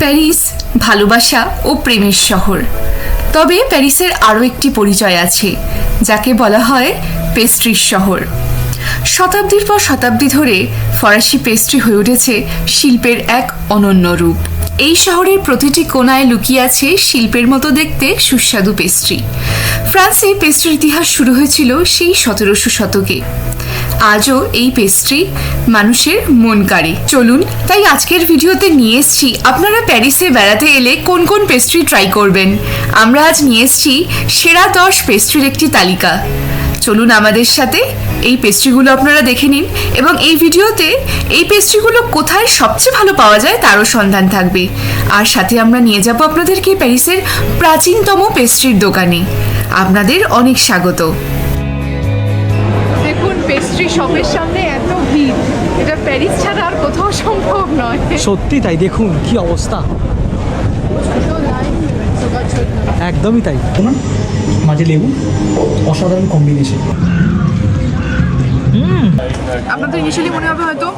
Paris ভালোবাসা ও প্রেমের শহর। তবে প্যারিসের আরও একটি পরিচয় আছে, যাকে বলা হয় পেস্ট্রির শহর। শতাব্দীর পর শতাব্দী ধরে ফরাসি পেস্ট্রি হয়ে উঠেছে শিল্পের এক অনন্য রূপ। এই শহরের প্রতিটি কোনায় লুকিয়ে আছে শিল্পের মতো দেখতে সুস্বাদু পেস্ট্রি। ফ্রান্সে পেস্ট্রির ইতিহাস শুরু হয়েছিল সেই সতেরোশো শতকে। আজও এই পেস্ট্রি মানুষের মন কাড়ে। চলুন, তাই আজকের ভিডিওতে নিয়ে এসছি, আপনারা প্যারিসে বেড়াতে এলে কোন কোন পেস্ট্রি ট্রাই করবেন? আমরা আজ নিয়ে এসছি সেরা দশ পেস্ট্রির একটি তালিকা। চলুন আমাদের সাথে এই পেস্ট্রিগুলো আপনারা দেখে নিন এবং এই ভিডিওতে এই পেস্ট্রিগুলো কোথায় সবচেয়ে ভালো পাওয়া যায় তারও সন্ধান থাকবে। আর সাথে আমরা নিয়ে যাব আপনাদেরকে প্যারিসের প্রাচীনতম পেস্ট্রির দোকানে। আপনাদের অনেক স্বাগত। পেস্ট্রি শপের সামনে এত ভিড় এটা প্যারিস ছাড়া আর কোথাও সম্ভব নয়। সত্যি তাই দেখুন কি অবস্থা। একদমই তাই। মাঝে লেবু অসাধারণ কম্বিনেশন আপনাদের ইনিশিয়ালি মনে হবে হয়তো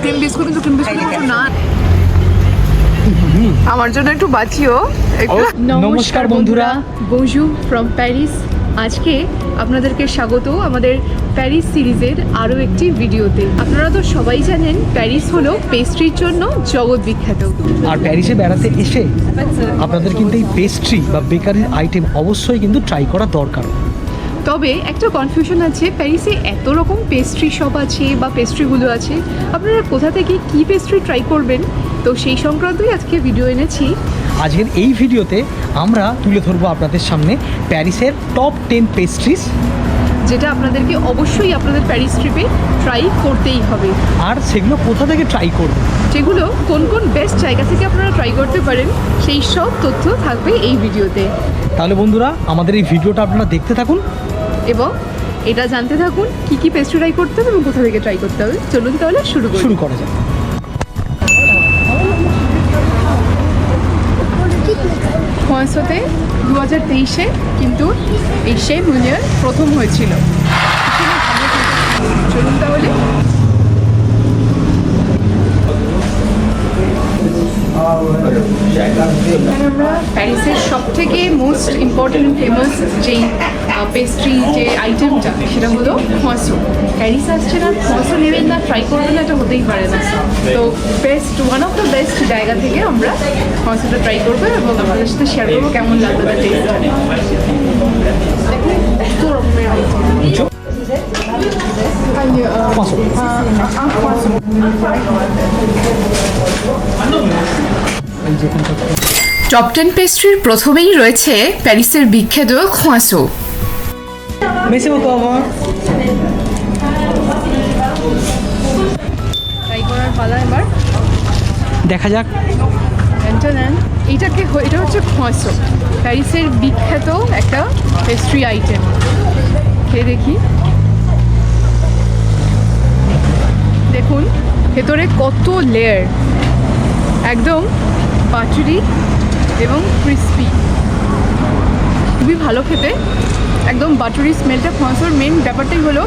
ক্রিম বিস্কুট কিন্তু ক্রিম বিস্কুট কিন্তু না। আমার জন্য একটু বাঁচিও। নমস্কার বন্ধুরা। বজু ফ্রম প্যারিস আজকে আপনাদেরকে স্বাগত আমাদের প্যারিস সিরিজের আরও একটি ভিডিওতে। আপনারা তো সবাই জানেন প্যারিস হলো পেস্ট্রির জন্য জগৎ বিখ্যাত। আর প্যারিসে বেড়াতে এসে আপনাদের কিন্তু এই পেস্ট্রি বা বেকারির আইটেম অবশ্যই কিন্তু ট্রাই করা দরকার। তবে একটা কনফিউশন আছে প্যারিসে এত রকম পেস্ট্রি শপ আছে বা পেস্ট্রিগুলো আছে আপনারা কোথা থেকে কি পেস্ট্রি ট্রাই করবেন? তো সেই সংক্রান্তই আজকে ভিডিও এনেছি। আজকের এই ভিডিওতে আমরা তুলে ধরবো আপনাদের সামনে প্যারিসের টপ টেন পেস্ট্রিজ যেটা আপনাদেরকে অবশ্যই আপনাদের প্যারিস ট্রিপে ট্রাই করতেই হবে। আর সেগুলো কোথা থেকে ট্রাই করব যেগুলো কোন কোন বেস্ট জায়গা থেকে আপনারা ট্রাই করতে পারেন সেই সব তথ্য থাকবে এই ভিডিওতে। তাহলে বন্ধুরা আমাদের এই ভিডিওটা আপনারা দেখতে থাকুন। এবং এটা জানতে থাকুন কি কি পেস্ট্রি ট্রাই করতে হবে এবং কোথা থেকে ট্রাই করতে হবে। চলুন তাহলে শুরু শুরু করা যাক। ফ্রান্সতে দু হাজার তেইশে কিন্তু এই সে ইউনিয়ন প্রথম হয়েছিল। চলুন তাহলে। আমরা প্যারিসের সব থেকে মোস্ট ইম্পর্টেন্ট ফেমাস যেই পেস্ট্রি যে আইটেমটা সেটা হলো ফসো প্যারিস আসছে না ফসো নেবেন না ট্রাই করবেন না, এটা হতেই পারে না। তো best one of the best জায়গা থেকে আমরা ফসোটা ট্রাই করব এবং আপনাদের সাথে শেয়ার করব কেমন লাগবে তার টেস্টটা টপ টেন পেস্ট্রির প্রথমেই রয়েছে প্যারিসের বিখ্যাত খোঁয়াসো ট্রাই করার পালা এবার দেখা যাক। এইটাকে এটা হচ্ছে খোঁয়াসো প্যারিসের বিখ্যাত একটা পেস্ট্রি আইটেম খেয়ে দেখি। দেখুন, ভেতরে কত লেয়ার একদম পাচুরি এবং ক্রিস্পি খুবই ভালো খেতে। একদম বাটুরি স্মেলটা খোঁয়াশোর মেন ব্যাপারটাই হলো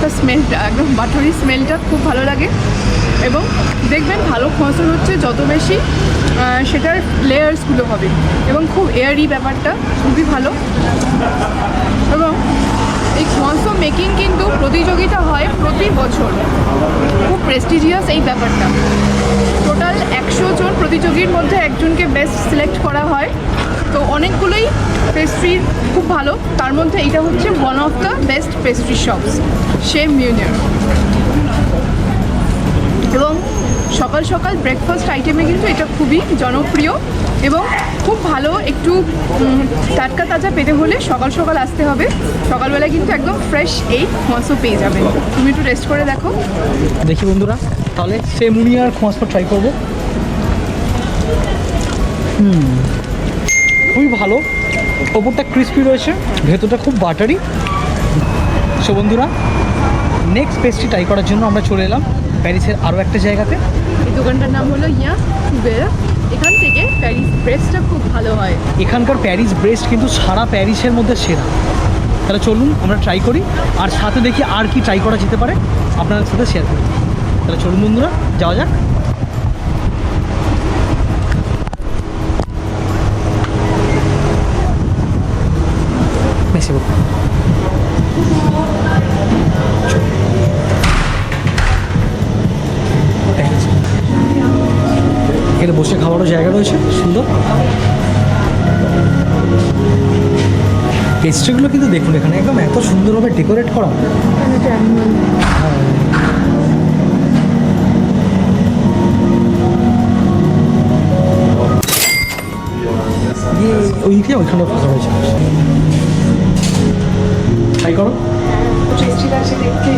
তার স্মেলটা একদম বাটুরি স্মেলটা খুব ভালো লাগে। এবং দেখবেন ভালো খোঁয়াশোর হচ্ছে যত বেশি সেটার লেয়ার্সগুলো হবে। এবং খুব এয়ারি ব্যাপারটা, খুবই ভালো। এবং এই খোঁয়াশো মেকিং কিন্তু প্রতিযোগিতা হয় প্রতি বছর। খুব প্রেস্টিজিয়াস এই ব্যাপারটা। একশো জন প্রতিযোগীর মধ্যে একজনকে বেস্ট সিলেক্ট করা হয়। তো অনেকগুলোই পেস্ট্রি খুব ভালো। তার মধ্যে এটা হচ্ছে one of the best pastry shops shame মিউনিয়ন এবং সকাল সকাল ব্রেকফাস্ট আইটেমে কিন্তু এটা খুবই জনপ্রিয় এবং খুব ভালো একটু টাটকা তাজা পেতে হলে সকাল সকাল আসতে হবে। সকালবেলা কিন্তু একদম ফ্রেশ এই মাছও পেয়ে যাবেন। তুমি একটু রেস্ট করে দেখো। দেখি বন্ধুরা, তাহলে সেমুনিয়ার খোঁজটা ট্রাই করব। হুম খুবই ভালো। ওপরটা ক্রিস্পি রয়েছে ভেতরটা খুব বাটারি সো বন্ধুরা নেক্সট পেস্ট্রি ট্রাই করার জন্য আমরা চলে এলাম প্যারিসের আরও একটা জায়গাতে। এই দোকানটার নাম হলো ইয়া কুবেরা। এখান থেকে প্যারিস ব্রেসটা খুব ভালো হয়। এখানকার প্যারিস ব্রেস্ট কিন্তু সারা প্যারিসের মধ্যে সেরা। তাহলে চলুন আমরা ট্রাই করি। আর সাথে দেখি আর কি ট্রাই করা যেতে পারে আপনাদের সাথে শেয়ার করি। তাহলে চলুন বন্ধুরা যাওয়া যাক। Beaucoup. এখানে বসে খাওয়ারও জায়গা রয়েছে, সুন্দর। পেস্ট্রিগুলো কিন্তু দেখুন এখানে, একদম এত সুন্দরভাবে ডেকোরেট করা। ইয়ে ওই দিকে ওইখানে ফাঁকা রয়েছে। ট্রাই করো। চেষ্টা আছে দেখতে।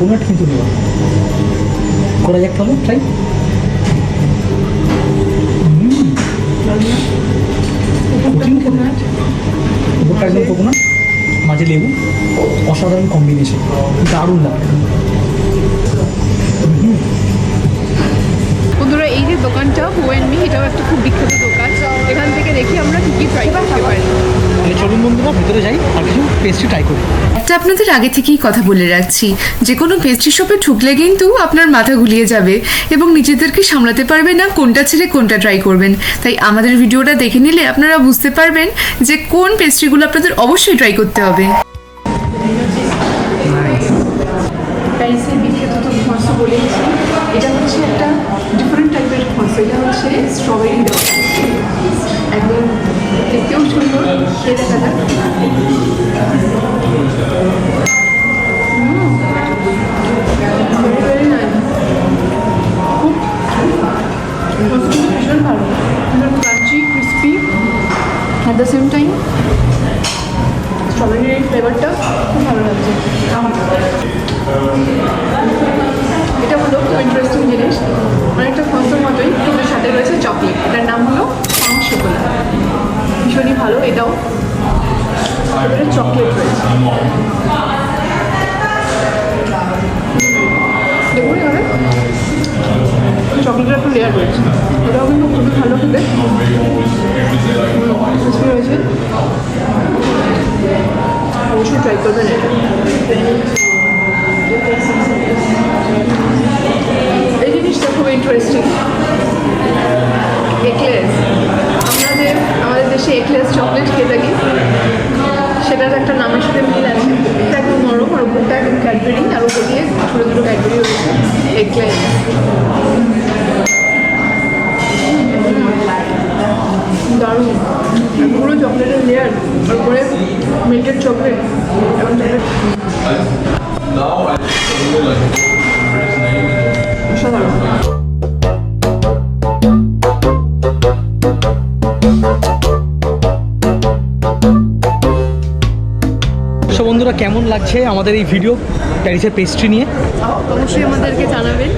কোকোনাট কিন্তু নেওয়া। করা যাক তাহলে ট্রাই কোকোনাট একদম কোকোনাট মাঝে লেবু। অসাধারণ কম্বিনেশন দারুণ লাগে। বন্ধুরা এই যে দোকানটা হু অ্যান্ড মি এটাও একটা খুব বিখ্যাত দোকান। এখান থেকে দেখি আমরা কী কী ট্রাই করতে পারি। চলুন বন্ধুরা ভিতরে যাই আর কিছু পেস্ট্রি ট্রাই করি। একটা আপনাদের আগে থেকেই কথা বলে রাখছি যে কোনো পেস্ট্রি শপে ঢুকলে কিন্তু আপনার মাথা গুলিয়ে যাবে এবং নিজেদেরকে সামলাতে পারবে না কোনটা ছেড়ে কোনটা ট্রাই করবেন। তাই আমাদের ভিডিওটা দেখে নিলে আপনারা বুঝতে পারবেন যে কোন পেস্ট্রিগুলো আপনাদের অবশ্যই ট্রাই করতে হবে। প্যারিসের বিখ্যাত তো খরসা বলেছি এটা হচ্ছে একটা ডিফারেন্ট টাইপের খরসা এটা হচ্ছে স্ট্রবেরি দেওয়া দেখতেও সুন্দর? খেয়ে দেখা যাক। ভীষণ ভালো ভীষণ crunchy crispy at the same time স্ট্রবেরির ফ্লেভারটা খুব ভালো লাগছে। এটা হলো খুব ইন্টারেস্টিং জিনিস। অনেকটা খসের মতোই। কিন্তু সাথে রয়েছে চকলেট এটার নাম হলো পাম ভীষণই ভালো, এটাও চকলেট রয়েছে দেখুন চকলেটের একটা লেয়ার রয়েছে। এটাও কিন্তু খুবই ভালো খেতে। পুরো চকলেটের লেয়ার আর উপরে মিল্কের চকলেট এবং অসাধারণ। বন্ধুরা কেমন লাগছে আমাদের এই ভিডিও প্যারিসের পেস্ট্রি নিয়ে। অবশ্যই আমাদেরকে জানাবেন।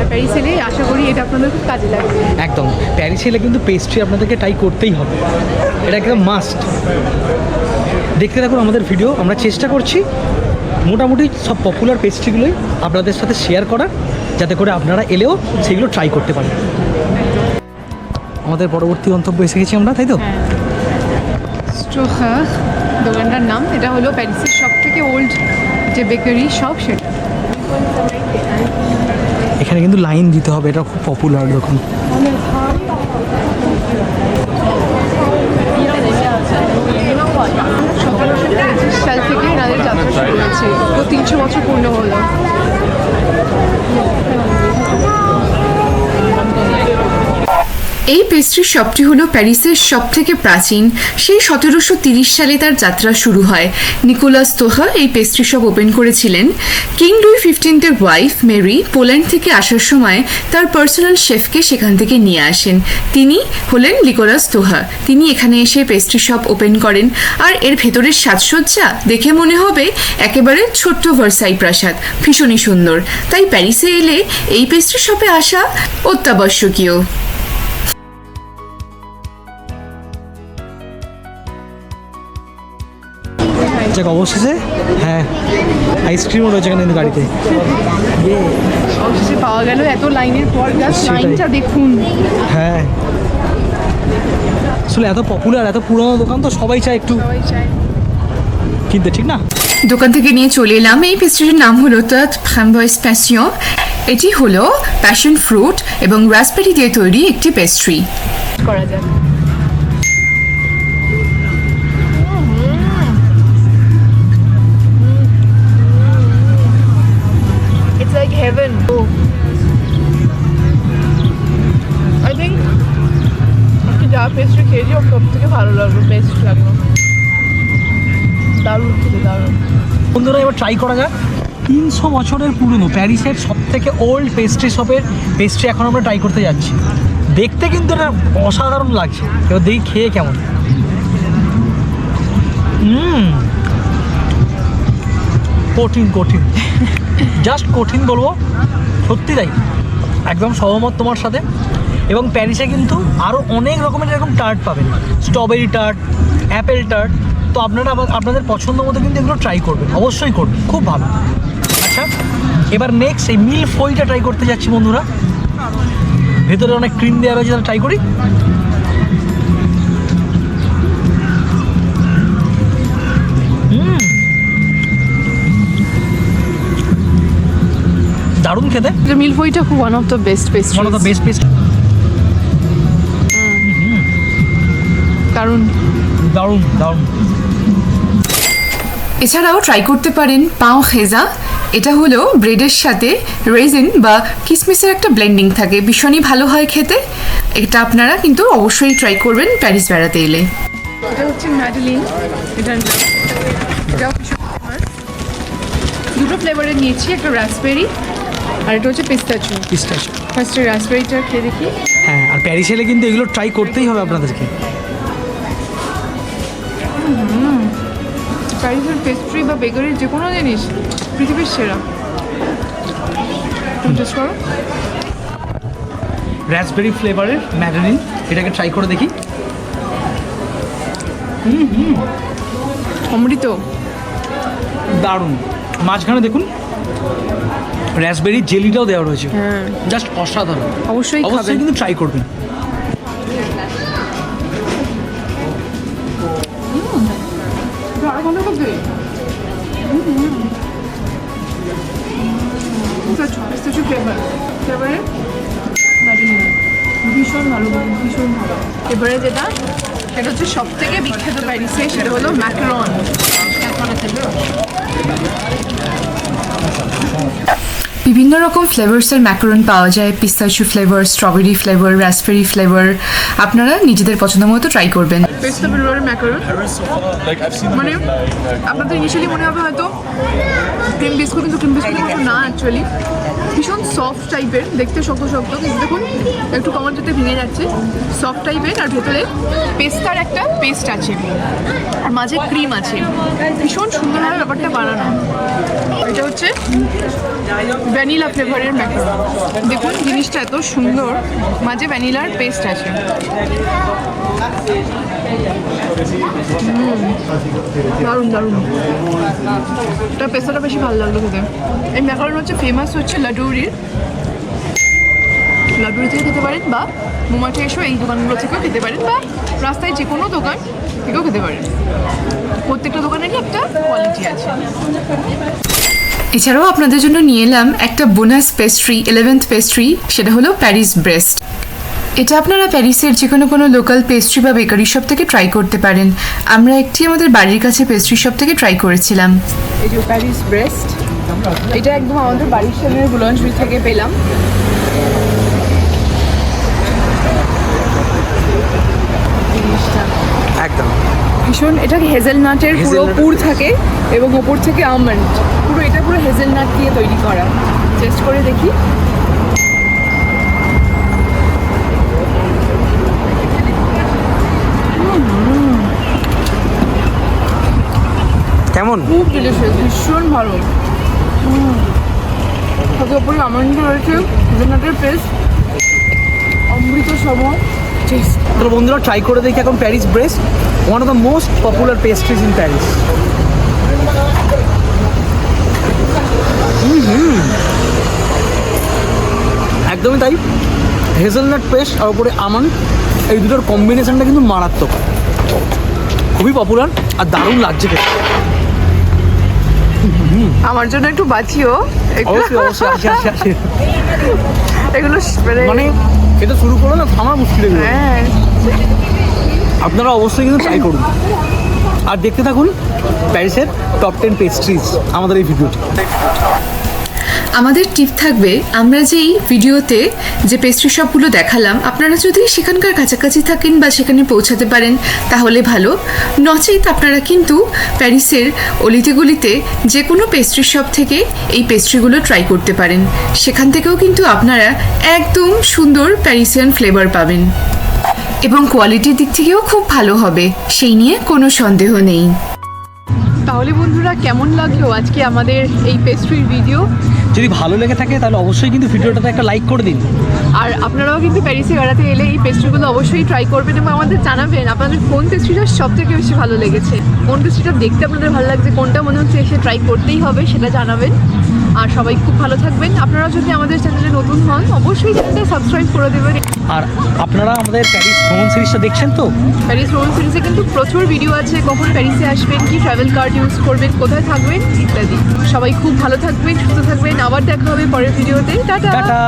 আর প্যারিস এলে আশা করি এটা আপনাদের খুব কাজে লাগবে। একদম। প্যারিস এলে কিন্তু পেস্ট্রি আপনাদেরকে ট্রাই করতেই হবে। এটা একদম মাস্ট দেখতে থাকুন আমাদের ভিডিও আমরা চেষ্টা করছি মোটামুটি সব পপুলার পেস্ট্রিগুলোই আপনাদের সাথে শেয়ার করার যাতে করে আপনারা এলেও সেগুলো ট্রাই করতে পারেন। আমাদের পরবর্তী গন্তব্য এসে গেছি আমরা তাই তো? স্ট্রোহা দোকানটার নাম। এটা হলো প্যারিসের সব থেকে ওল্ড যে বেকারি শপ সেটা। এখানে কিন্তু লাইন দিতে হবে এটা খুব পপুলার দোকান যাত্রা তিনশো বছর পূর্ণ হলো। এই পেস্ট্রি শপটি হলো প্যারিসের সব থেকে প্রাচীন। সেই সতেরোশো তিরিশ সালে তার যাত্রা শুরু হয়। নিকোলাস তোহা এই পেস্ট্রি শপ ওপেন করেছিলেন। কিং লুই ফিফটিন্থের ওয়াইফ মেরি পোল্যান্ড থেকে আসার সময় তার পার্সোনাল শেফকে সেখান থেকে নিয়ে আসেন। তিনি হলেন নিকোলাস তোহা। তিনি এখানে এসে পেস্ট্রি শপ ওপেন করেন। আর এর ভেতরের সাজসজ্জা দেখে মনে হবে একেবারে ছোট্ট ভার্সাই প্রাসাদ। ভীষণই সুন্দর। তাই প্যারিসে এলে এই পেস্ট্রি শপে আসা অত্যাবশ্যকীয়। যাক অবশেষে। হ্যাঁ আইসক্রিমও রয়েছে এখানে কিন্তু গাড়িতে। অবশেষে পাওয়া গেল এত লাইনের পর জাস্ট লাইনটা দেখুন। হ্যাঁ। আসলে এত পপুলার এত পুরনো দোকান তো সবাই চায় একটু। চায়। কিনতে ঠিক না? দোকান থেকে নিয়ে চলে এলাম। এই পেস্ট্রিটির নাম হলো তাত ফ্যাম্বয়েস প্যাসিয়ন এটি হলো প্যাশন ফ্রুট এবং রাসবেরি দিয়ে তৈরি একটি পেস্ট্রি করা যাক। Heaven. Oh. I think আজকে যা পেস্ট্রি খেয়েছি ওর সব থেকে ভালো লাগল বেস্ট লাগল দারুণ খেতে দারুণ বন্ধুরা, এবার ট্রাই করা যাক। তিনশো বছরের পুরনো প্যারিসের সব থেকে ওল্ড পেস্ট্রি শপের পেস্ট্রি এখন আমরা ট্রাই করতে যাচ্ছি। দেখতে কিন্তু এটা অসাধারণ লাগছে। এবার দেখি খেয়ে কেমন। হুম। কঠিন কঠিন। জাস্ট কঠিন বলব, সত্যি তাই। একদম সহমত তোমার সাথে। এবং প্যারিসে কিন্তু আরও অনেক রকমের এরকম টার্ট পাবেন। স্ট্রবেরি টার্ট অ্যাপেল টার্ট তো আপনারা আপনাদের পছন্দ মতো কিন্তু এগুলো ট্রাই করবেন। অবশ্যই করবেন, খুব ভালো। আচ্ছা এবার নেক্সট এই মিল ফইটা ট্রাই করতে যাচ্ছি বন্ধুরা। ভেতরে অনেক ক্রিম দেওয়া রয়েছে ট্রাই করি। হুম দারুণ খেতে? মিলফইটা খুব one of the best paste one of the best paste কারণ দারুণ। দারুণ এছাড়াও ট্রাই করতে পারেন পাও খেজা। এটা হলো ব্রেডের সাথে রেজিন বা কিসমিসের একটা ব্লেন্ডিং থাকে। ভীষণই ভালো হয় খেতে। এটা আপনারা কিন্তু অবশ্যই ট্রাই করবেন প্যারিস বেড়াতে এলে। এটা হচ্ছে ম্যাডেলিন এটা। দুটো ফ্লেভারের নিয়েছি একটা রাসবেরি আর এটা হচ্ছে পিস্তাচু পিস্তাচিও ফার্স্টে রাসবেরিটা খেয়ে দেখি। হ্যাঁ আর প্যারিস এলে কিন্তু এগুলো ট্রাই করতেই হবে আপনাদেরকে। প্যারিসের পেস্ট্রি বা বেকারির যে কোনো জিনিস পৃথিবীর সেরা। তুমি টেস্ট করো। রাসবেরি ফ্লেভারের ম্যাডারিন এটাকে ট্রাই করে দেখি। অমৃত। দারুণ। মাঝখানে দেখুন। রাসবেরি জেলিটাও দেওয়া রয়েছে। হ্যাঁ। জাস্ট অসাধারণ। অবশ্যই অবশ্যই কিন্তু ট্রাই করবেন। ভীষণ ভালো ভীষণ ভালো এবারে যেটা সেটা হচ্ছে সব থেকে বিখ্যাত প্যারিসে সেটা হলো ম্যাকারন। বিভিন্ন রকম ফ্লেভার্সের ম্যাকারন পাওয়া যায় pistachio flavour strawberry flavour raspberry flavour আপনারা নিজেদের পছন্দ মতো ট্রাই করবেন। পেস্তা ফ্লেভারের ম্যাকারন মানে আপনাদের ইনিশিয়ালি মনে হবে হয়তো ক্রিম বিস্কুট কিন্তু ক্রিম বিস্কুটের মতো না অ্যাকচুয়ালি ভীষণ সফট টাইপের দেখতে শক্ত শক্ত। কিন্তু দেখুন একটু কমার যেতে ভেঙে যাচ্ছে। সফট টাইপের আর ভেতরে পেস্তার একটা পেস্ট আছে। আর মাঝে ক্রিম আছে। ভীষণ সুন্দরভাবে ব্যাপারটা বানানো। এটা হচ্ছে ভ্যানিলা ফ্লেভারের ম্যাকারন দেখুন, জিনিসটা এত সুন্দর। মাঝে ভ্যানিলার পেস্ট আছে। দারুণ দারুণ। এটা পেস্তাটা বেশি ভালো লাগল খেতে। এই ম্যাকারন হচ্ছে ফেমাস হচ্ছে লাডুরির। লাডুরি থেকে খেতে পারেন বা মোমাটে এসো এই দোকানগুলো থেকেও খেতে পারেন বা রাস্তায় যে কোনো দোকান থেকেও খেতে পারেন। প্রত্যেকটা দোকানেরই একটা কোয়ালিটি আছে। এছাড়াও আপনাদের জন্য নিয়ে এলাম একটা বোনাস পেস্ট্রি ইলেভেন্থ পেস্ট্রি সেটা হলো প্যারিস ব্রেস্ট এটা আপনারা প্যারিসের যে কোনো কোনো লোকাল পেস্ট্রি বা বেকারি শপ থেকে ট্রাই করতে পারেন। আমরা একটি আমাদের বাড়ির কাছে পেস্ট্রি শপ থেকে ট্রাই করেছিলাম। এই যে প্যারিস ব্রেস্ট এটা একদম আমাদের বাড়ির সামনে বুলঞ্জবি থেকে পেলাম। ভীষণ এটা হেজেলনাটের পুরো পুর থাকে এবং ওপর থেকে আমন্ড পুরো এটা পুরো হেজেলনাট দিয়ে তৈরি করা। টেস্ট করে দেখি। কেমন? খুব ডিলিশিয়াস ভীষণ ভালো। ওপরে আমন্ড রয়েছে হেজেলনাটের পেস্ট অমৃত সম টেস্ট তো বন্ধুরা ট্রাই করে দেখি এখন Paris Brest one of the most popular pastries in Paris একদমই তাই। হেজেলনাট পেস্ট আর উপরে আমন্ড এই দুটোর কম্বিনেশনটা কিন্তু মারাত্মক। খুবই পপুলার আর দারুণ লাগছে খেতে। আমার জন্য একটু বাঁচিও। এগুলো মানে এটা শুরু করো না থামা মুশকিল হ্যাঁ আপনারা অবশ্যই কিন্তু ট্রাই করুন। আর দেখতে থাকুন প্যারিসের টপ টেন পেস্ট্রিজ আমাদের এই ভিডিওটি আমাদের টিপ থাকবে, আমরা যেই ভিডিওতে যে পেস্ট্রি শপগুলো দেখালাম, আপনারা যদি সেখানকার কাছাকাছি থাকেন বা সেখানে পৌঁছাতে পারেন, তাহলে ভালো। নচেত আপনারা কিন্তু প্যারিসের অলিতে গলিতে যে কোনো পেস্ট্রি শপ থেকে এই পেস্ট্রিগুলো ট্রাই করতে পারেন। সেখান থেকেও কিন্তু আপনারা একদম সুন্দর প্যারিসিয়ান ফ্লেভার পাবেন। এবং কোয়ালিটির দিক থেকেও খুব ভালো হবে, সেই নিয়ে কোনো সন্দেহ নেই। তাহলে বন্ধুরা, কেমন লাগল আজকে আমাদের এই পেস্ট্রির ভিডিও যদি ভালো লেগে থাকে, তাহলে অবশ্যই কিন্তু ভিডিওটাতে একটা লাইক করে দিন। আর আপনারাও কিন্তু প্যারিসে বেড়াতে এলে এই পেস্ট্রিগুলো অবশ্যই ট্রাই করবেন এবং আমাদের জানাবেন, আপনাদের কোন পেস্ট্রিটা সব থেকে বেশি ভালো লেগেছে, কোন পেস্ট্রিটা দেখতে আপনাদের ভালো লাগছে, কোনটা মনে হচ্ছে এসে ট্রাই করতেই হবে সেটা জানাবেন। আর সবাই খুব ভালো থাকবেন। আপনারা যদি আমাদের চ্যানেলে নতুন হন অবশ্যই চ্যানেলটা সাবস্ক্রাইব করে দেবেন। আর আপনারা আমাদের প্যারিস ভ্রমণ সিরিজটা দেখছেন তো? প্যারিস ভ্রমণ সিরিজে কিন্তু প্রচুর ভিডিও আছে। কখন প্যারিসে আসবেন কি ট্রাভেল কার্ড ইউজ করবেন কোথায় থাকবেন ইত্যাদি। সবাই খুব ভালো থাকবেন সুস্থ থাকবেন। আবার দেখা হবে পরের ভিডিওতে টাটা! টাটা!